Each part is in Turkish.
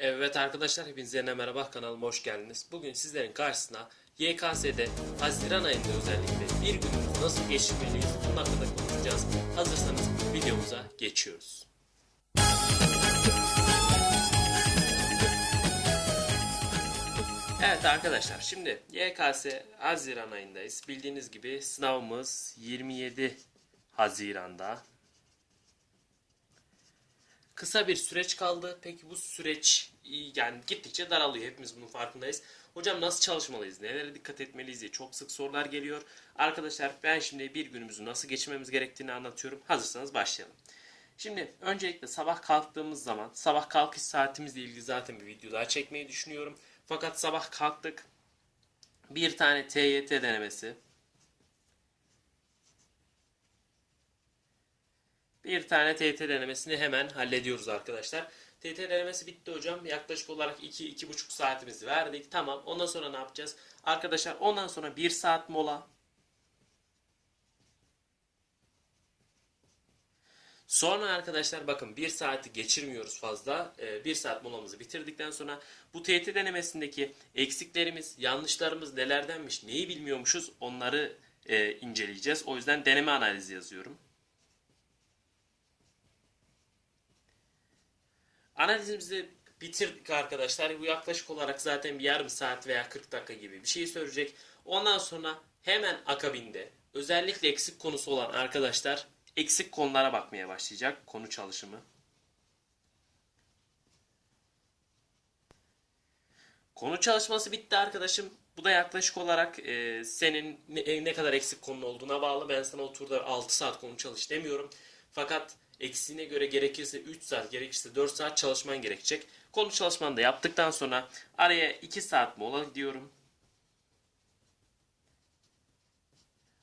Evet arkadaşlar hepinize merhaba kanalıma hoş geldiniz. Bugün sizlerin karşısına YKS'de Haziran ayında özellikle bir günümüz nasıl geçirmeliyiz bunun hakkında konuşacağız. Hazırsanız videomuza geçiyoruz. Evet arkadaşlar şimdi YKS Haziran ayındayız. Bildiğiniz gibi sınavımız 27 Haziran'da. Kısa bir süreç kaldı. Peki bu süreç yani gittikçe daralıyor. Hepimiz bunun farkındayız. Hocam nasıl çalışmalıyız? Nelere dikkat etmeliyiz diye çok sık sorular geliyor. Arkadaşlar ben şimdi bir günümüzü nasıl geçirmemiz gerektiğini anlatıyorum. Hazırsanız başlayalım. Şimdi öncelikle sabah kalktığımız zaman sabah kalkış saatimizle ilgili zaten bir video daha çekmeyi düşünüyorum. Fakat sabah kalktık. Bir tane TYT denemesi. Bir tane TYT denemesini hemen hallediyoruz arkadaşlar. TYT denemesi bitti hocam. Yaklaşık olarak 2-2,5 saatimizi verdik. Tamam. Ondan sonra ne yapacağız? Arkadaşlar ondan sonra 1 saat mola. Sonra arkadaşlar bakın 1 saati geçirmiyoruz fazla. 1 saat molamızı bitirdikten sonra bu TYT denemesindeki eksiklerimiz, yanlışlarımız nelerdenmiş, neyi bilmiyormuşuz onları e, inceleyeceğiz. O yüzden deneme analizi yazıyorum. Analizimizi bitirdik arkadaşlar. Bu yaklaşık olarak zaten bir yarım saat veya 40 dakika gibi bir şey söyleyecek. Ondan sonra hemen akabinde özellikle eksik konusu olan arkadaşlar eksik konulara bakmaya başlayacak. Konu çalışımı. Konu çalışması bitti arkadaşım. Bu da yaklaşık olarak e, senin ne, ne kadar eksik konun olduğuna bağlı. Ben sana oturda 6 saat konu çalış demiyorum. Fakat eksiğine göre gerekirse 3 saat, gerekirse 4 saat çalışman gerekecek. Konu çalışmanı da yaptıktan sonra araya 2 saat mola gidiyorum.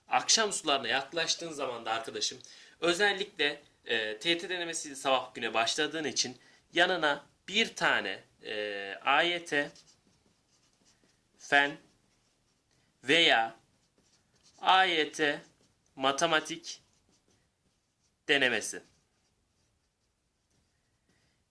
Akşam sularına yaklaştığın zaman da arkadaşım özellikle e, TYT denemesi sabah güne başladığın için yanına bir tane e, AYT, fen veya AYT matematik denemesi.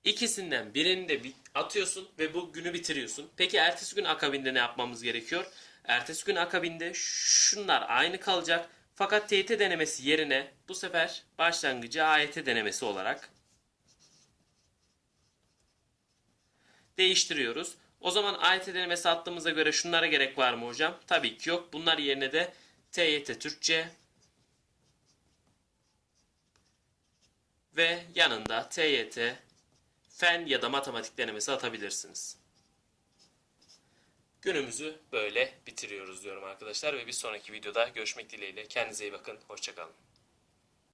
İkisinden birini de atıyorsun ve bu günü bitiriyorsun. Peki ertesi gün akabinde ne yapmamız gerekiyor? Ertesi gün akabinde şunlar aynı kalacak. Fakat TYT denemesi yerine bu sefer başlangıcı AYT denemesi olarak değiştiriyoruz. O zaman AYT denemesi attığımıza göre şunlara gerek var mı hocam? Tabii ki yok. Bunlar yerine de TYT Türkçe ve yanında TYT fen ya da matematik denemesi atabilirsiniz. Günümüzü böyle bitiriyoruz diyorum arkadaşlar ve bir sonraki videoda görüşmek dileğiyle. Kendinize iyi bakın. Hoşçakalın.